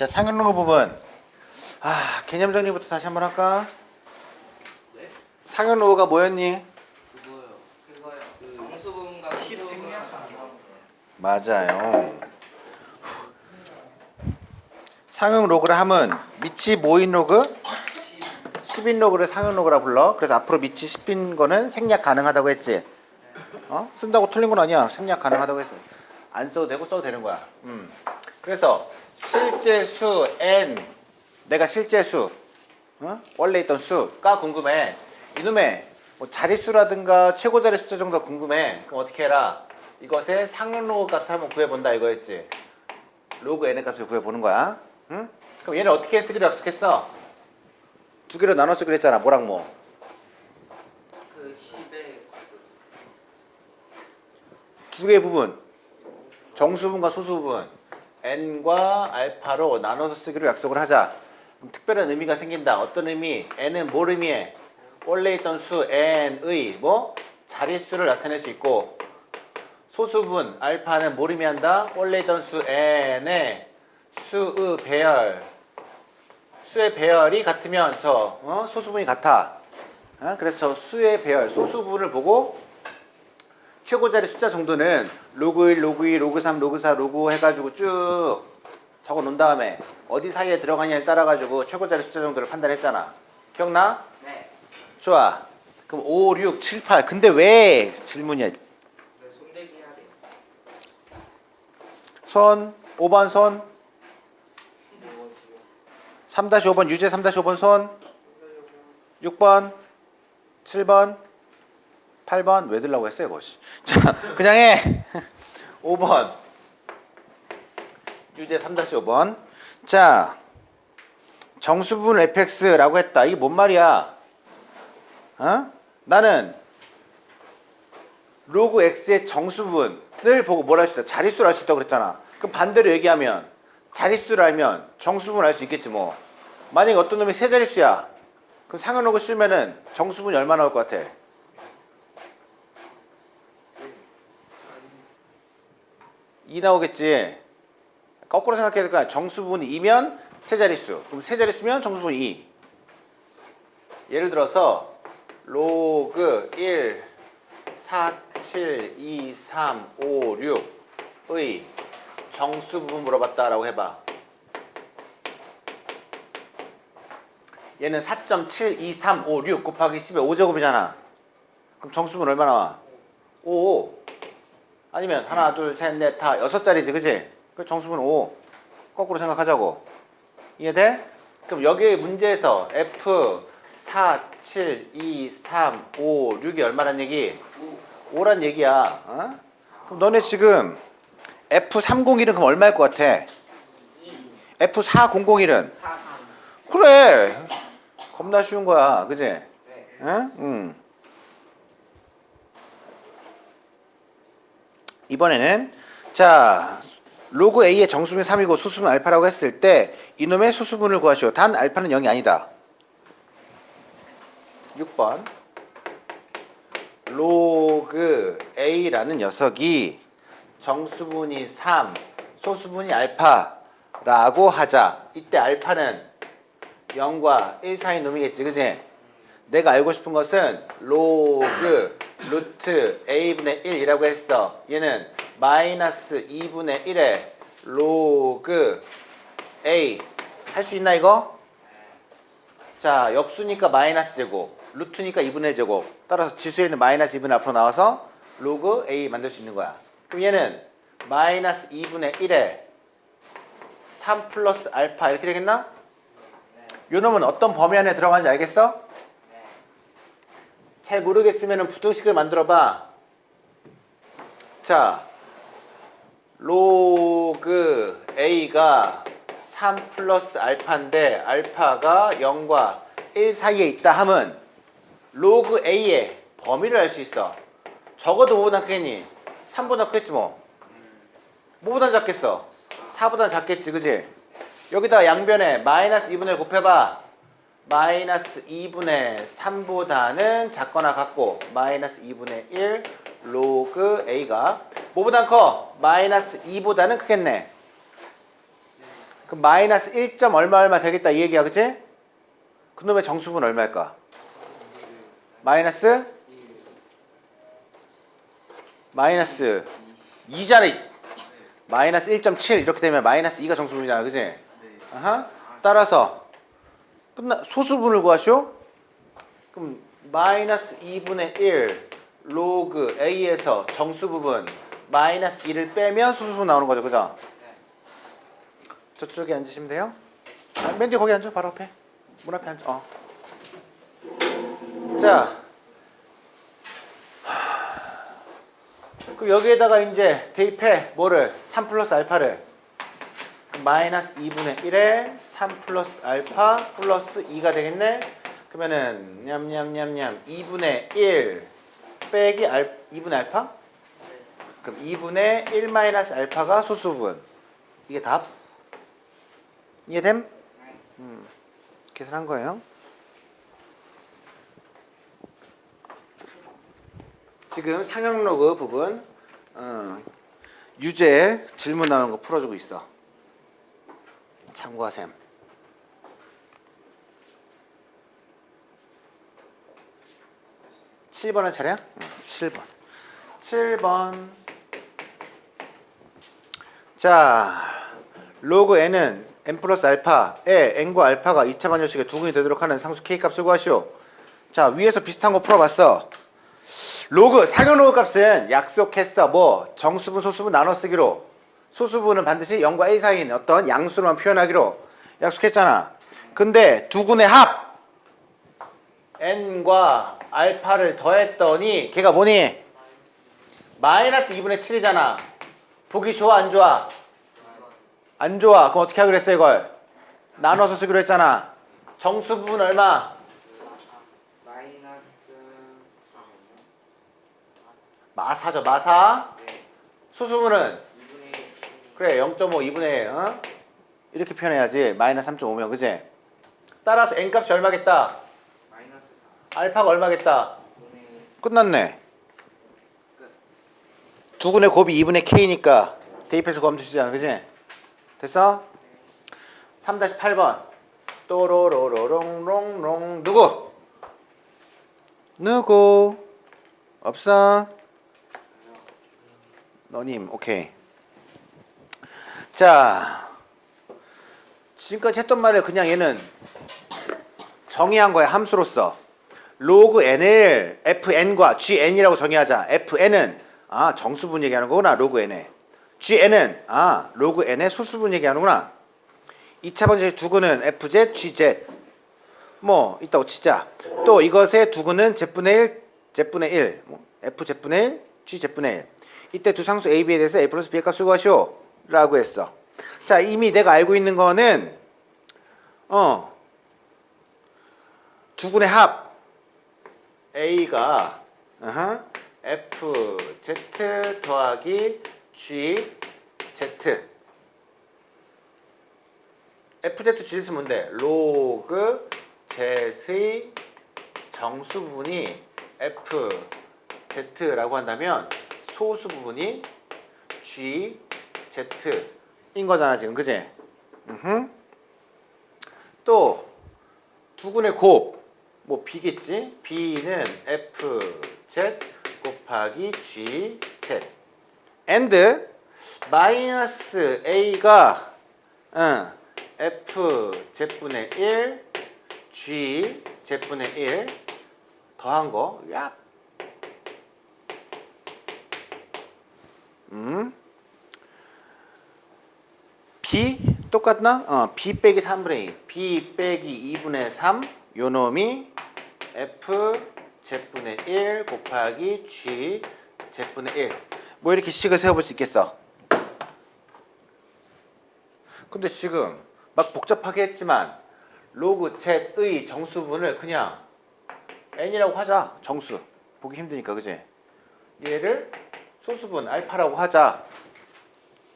자, 상현로그 부분. 아, 개념 정리부터 다시 한번 할까? 뭐였니? 그 인수분과 시수분 맞아요. 상응 로그를 하면 밑이 모인 로그, 10인 로그를 상응 로그라 불러. 그래서 앞으로 밑이 10인 거는 생략 가능하다고 했지. 어? 쓴다고 틀린 건 아니야. 생략 가능하다고 했어. 안 써도 되고 써도 되는 거야. 음. 그래서 실제 수 n 내가 실제 수 어? 원래 있던 수가 궁금해. 이놈의 뭐 자릿수라든가 최고 자릿 숫자 정도 궁금해. 그럼 어떻게 해라? 이것의 상용 로그 값을 한번 구해본다 이거였지. 로그 n의 값을 구해보는 거야. 응? 그럼 얘는 어떻게 쓰기로 약속했어? 두 개로 나눠 쓰기로 했잖아. 뭐랑 뭐. 그 10에 두 개의 부분. 정수분과 소수부분. N과 알파로 나눠서 쓰기로 약속을 하자. 특별한 의미가 생긴다. 어떤 의미? n은 뭘 의미해? 원래 있던 수 n의 뭐 자릿수를 나타낼 수 있고 소수분 알파는 뭘 의미한다? 원래 있던 수 n의 수의 배열 수의 배열이 같으면 저 어? 소수분이 같아. 어? 그래서 저 수의 배열 소수분을 보고 최고 자리 숫자 정도는 로그 1, 로그 2, 로그 3, 로그 4, 로그 5 해가지고 쭉 적어 놓은 다음에 어디 사이에 들어가냐에 따라 가지고 최고 자리 숫자 정도를 판단했잖아. 기억나? 네. 좋아. 그럼 5, 6, 7, 8. 근데 왜 질문이야? 그 손대기 해야 돼. 손 5번 손뭐 지금 3-5번 유제 3-5번 손 6번 7번 8번 왜 들라고 했어요 씨. 자 그냥 해. 5번. 유제 3-5번. 자 정수분 fx라고 했다. 이게 뭔 말이야? 어? 나는 로그 x의 정수분을 보고 뭘 할 수 있다? 자릿수를 알 수 있다고 그랬잖아. 그럼 반대로 얘기하면 자릿수를 알면 정수분을 알수 있겠지 뭐. 만약에 어떤 놈이 세 자릿수야. 그럼 상현 로그 씌우면은 정수분이 얼마 나올 것 같아? 이 나오겠지 거꾸로 생각해야 될 거야 정수분이 2면 세 자릿수 그럼 세 자릿수면 정수분이 2 예를 들어서 로그 1 4 7 2 3 5 6의 정수분 물어봤다라고 해 봐 얘는 4.72356 곱하기 10의 5제곱이잖아. 그럼 정수분 얼마 나와? 5. 아니면 하나, 둘, 셋, 넷, 다 여섯 자리지, 그지? 그 정수분 5. 거꾸로 생각하자고. 이해돼? 그럼 여기 문제에서 F 4, 7, 2, 3, 5, 6이 얼마란 얘기? 5란 얘기야. 어? 그럼 너네 지금 F301은 그럼 얼마일 것 같아? F4001은? 4, 3. 그래 겁나 쉬운 거야 그지 네. 응? 응. 이번에는 자 로그 A의 정수분 3이고 소수분 알파라고 했을 때 이놈의 소수분을 구하시오. 단 알파는 0이 아니다. 6번. 로그 A라는 녀석이 정수분이 3 소수분이 알파라고 하자. 이때 알파는 0과 1 사이 놈이겠지 그지? 내가 알고 싶은 것은 로그 루트 a분의 1이라고 했어 얘는 마이너스 2분의 1의 로그 a 할 수 있나 이거? 자 역수니까 마이너스 제곱 루트니까 2분의 제곱 따라서 지수에 있는 마이너스 2분의 앞으로 나와서 로그 a 만들 수 있는 거야 그럼 얘는 마이너스 2분의 1에 3 플러스 알파 이렇게 되겠나? 요 놈은 어떤 범위 안에 들어가는지 알겠어? 잘 모르겠으면 부등식을 만들어 봐. 자, 로그 a가 3 플러스 알파인데 알파가 0과 1 사이에 있다 함은 로그 a의 범위를 알 수 있어. 적어도 뭐보다 크겠니? 3보다 크겠지 뭐. 뭐보다 작겠어? 4보다 작겠지 그지? 여기다 양변에 마이너스 2분의 1 곱해봐. 마이너스 2분의 3보다는 작거나 같고 마이너스 2분의 1 로그 a가 뭐보다 커? 마이너스 2보다는 크겠네. 그럼 마이너스 1점 얼마 얼마 되겠다 이 얘기야 그치? 그놈의 정수분 얼마일까? 마이너스 마이너스 2잖아 마이너스 1.7 이렇게 되면 마이너스 2가 정수분이잖아 그치? 아하. 따라서 끝나 소수분을 구하시오. 그럼 마이너스 2분의 1 로그 a에서 정수 부분 마이너스 2를 빼면 소수분 나오는 거죠. 그죠? 저쪽에 앉으시면 돼요. 아, 맨 뒤에 거기 앉아. 바로 앞에. 문 앞에 앉아. 어. 자. 그럼 여기에다가 이제 대입해. 뭐를? 3 플러스 알파를 마이너스 2분의 1에 3 플러스 알파 플러스 2가 되겠네 그러면은 냠냠냠냠 2분의 1 빼기 알 2분의 알파? 그럼 2분의 1 마이너스 알파가 소수분 이게 답? 이해됨? 음, 계산한 거예요 지금 상형 로그 부분 어, 유제 질문 나오는 거 풀어주고 있어 참고하셈. 7번은 차례야? 응, 7번. 7번. 자, 로그 n은 n 플러스 알파에 n과 알파가 2차 반열식의 두근이 되도록 하는 상수 k 값을 구하시오. 자, 위에서 비슷한 거 풀어봤어. 로그, 상형 로그 값은 약속했어. 뭐 정수분, 소수분 나눠 쓰기로. 소수분은 반드시 0과 a 사이에 있는 어떤 양수로만 표현하기로 약속했잖아. 근데 두근의 합 n과 알파를 더했더니 걔가 뭐니? 마이너스 2분의 7이잖아. 보기 좋아 안 좋아? 안 좋아. 그럼 어떻게 하기로 했어 이걸? 나눠서 쓰기로 했잖아. 정수 부분 얼마? 마이너스 4 마사죠 마사. 네. 소수분은 2분의 1 그래 0.5 2분의 1 어? 이렇게 표현해야지 마이너스 3.5면 그지? 따라서 n 값이 얼마겠다? 마이너스 4 알파가 얼마겠다? 2분의 1 끝났네 끝. 두근의 곱이 2분의 k니까 대입해서 되시잖아 그지? 됐어? 3-8번 또로로로롱롱롱 누구? 누구? 없어? 너님 오케이 자 지금까지 했던 말을 그냥 얘는 정의한 거야 함수로서. 로그 n을 fn과 gn이라고 정의하자. Fn은 아 정수분 얘기하는 거구나 로그 n에 gn은 아 로그 n의 소수분 얘기하는구나. 2차 번째 두구는 fz gz 뭐 있다고 치자. 또 이것의 두구는 z분의 1 z분의 1 뭐, f z분의 1 g z분의 1 이때 두 상수 a, b에 대해서 a 플러스 b의 값 수고하시오 라고 했어. 자 이미 내가 알고 있는 거는 어 두근의 합. A가 어허, F Z 더하기 G Z. F Z G Z는 뭔데? 로그 Z의 정수 부분이 F Z라고 한다면 소수 부분이 G Z인 거잖아 지금 그지? 또 두근의 곱, 뭐 B겠지? B는 F, Z 곱하기 G, Z. and 마이너스 A가 응, F, Z분의 1, G, Z분의 1 더한 거, 야. 음. B 똑같나? 어, B 빼기 3분의 2 B 빼기 2분의 3 요놈이 F Z분의 1 곱하기 G Z분의 1 뭐 이렇게 식을 세워볼 수 있겠어 근데 지금 막 복잡하게 했지만 로그 Z의 정수분을 그냥 N이라고 하자 정수 보기 힘드니까 그지? 얘를 소수분 알파라고 하자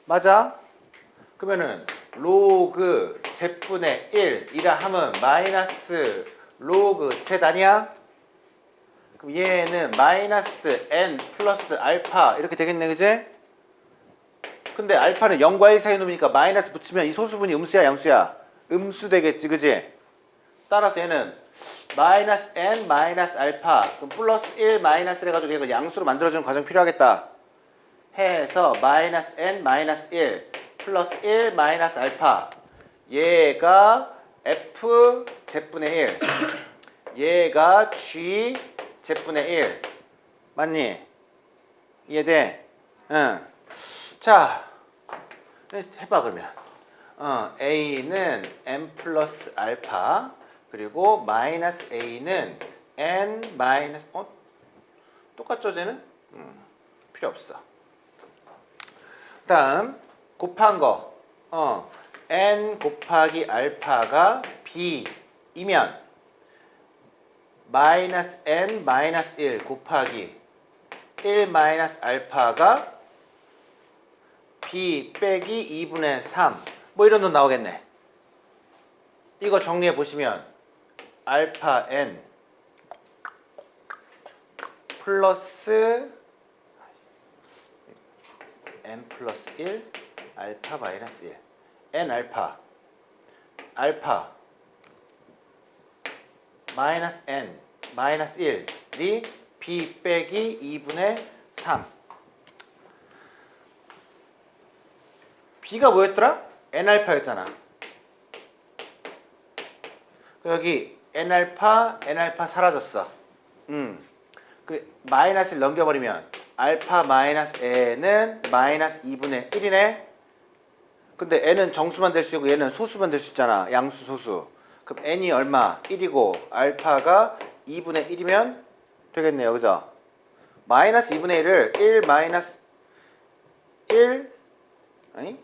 맞아? 그러면은 로그 z분의 1이라 하면 마이너스 로그 아니야? 그럼 얘는 마이너스 n 플러스 알파 이렇게 되겠네 그제? 근데 알파는 0과 1 사이 놈이니까 마이너스 붙이면 이 소수분이 음수야 양수야? 음수 되겠지 그지? 따라서 얘는 마이너스 n 마이너스 알파 그럼 플러스 1 마이너스를 해가지고 이걸 양수로 만들어주는 과정 필요하겠다 해서 마이너스 n 마이너스 1 플러스 1 마이너스 알파 얘가 f z분의 1 얘가 g z분의 1 맞니? 이해돼? 응. 자, 해봐 그러면. 어, a는 n 플러스 알파 그리고 마이너스 a는 n 마이너스 어 똑같죠 쟤는? 음, 필요 없어. 다음 곱한 거. 어, n 곱하기 알파가 b이면 마이너스 n 마이너스 1 곱하기 1 마이너스 알파가 b 빼기 2분의 3. 뭐 이런 놈 나오겠네. 이거 정리해 보시면 알파 n 플러스 n 플러스 1 알파 마이너스 1 n 알파. 알파 마이너스 n 마이너스 1이 b 빼기 2분의 3 b가 뭐였더라? n 알파였잖아. 여기 n 알파 n 알파 사라졌어. 음. 그 마이너스를 넘겨버리면 알파 마이너스 n은 마이너스 2분의 1이네. 근데 n은 정수만 될 수 있고 얘는 소수만 될 수 있잖아. 양수 소수. 그럼 n이 얼마? 1이고 알파가 2분의 1이면 되겠네요. 그죠? 마이너스 2분의 1을 1 마이너스 1 아니?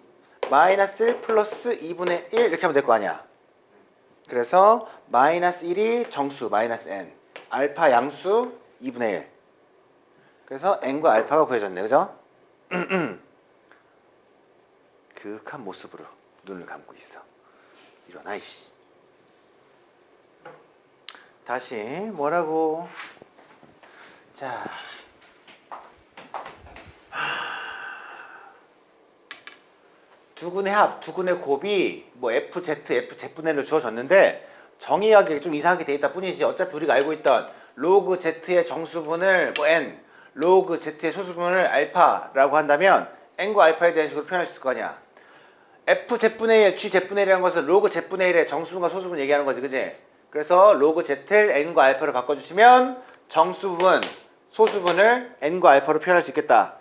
마이너스 1 플러스 2분의 1 이렇게 하면 될 거 아니야. 그래서 마이너스 1이 정수 마이너스 n. 알파 양수 2분의 1 그래서 n과 알파가 구해졌네. 그죠? 그윽한 모습으로 눈을 감고 있어. 일어나 이씨. 다시 뭐라고? 자. 두근의 합, 두근의 곱이 뭐 FZ, FZ분의를 주어졌는데 정의하기 좀 이상하게 돼 있다 뿐이지 어차피 우리가 알고 있던 로그 Z의 정수분을 뭐 N, 로그 Z의 소수분을 알파라고 한다면 N과 알파에 대한 식으로 표현할 수 있을 거 아니야. FZ분의 1, GZ분의 1이라는 것은 로그 Z분의 1의 정수분과 소수분 얘기하는 거지 그지? 그래서 로그 Z를 N과 알파로 바꿔주시면 정수분, 소수분을 N과 알파로 표현할 수 있겠다.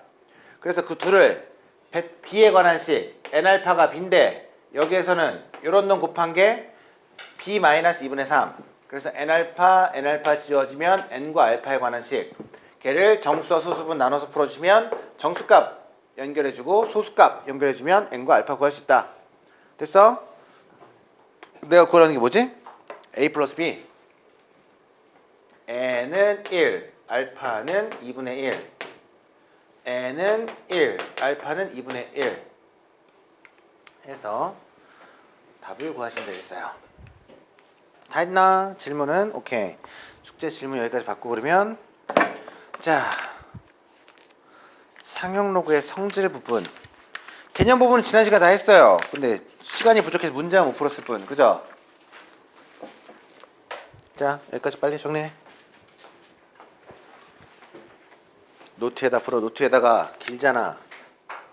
그래서 그 둘을 배- B에 관한 식 N알파가 B인데 여기에서는 이런 놈 곱한 게 B 마이너스 2분의 3 그래서 N알파 N알파 지어지면 N과 알파에 관한 식 걔를 정수와 소수분 나눠서 풀어주면 정수값 연결해주고 소수값 연결해주면 N과 알파 구할 수 있다 됐어? 내가 구하라는 게 뭐지? A 플러스 B N은 1 알파는 2분의 1 n은 1, 알파는 2분의 1 해서 답을 구하시면 되겠어요. 다 했나? 질문은? 오케이. 숙제 질문 여기까지 받고 그러면 자 상용 로그의 성질 부분 개념 부분은 지난 시간 다 했어요. 근데 시간이 부족해서 문제만 못 풀었을 뿐. 그죠? 자 여기까지 빨리 정리해. 노트에다 풀어 노트에다가 길잖아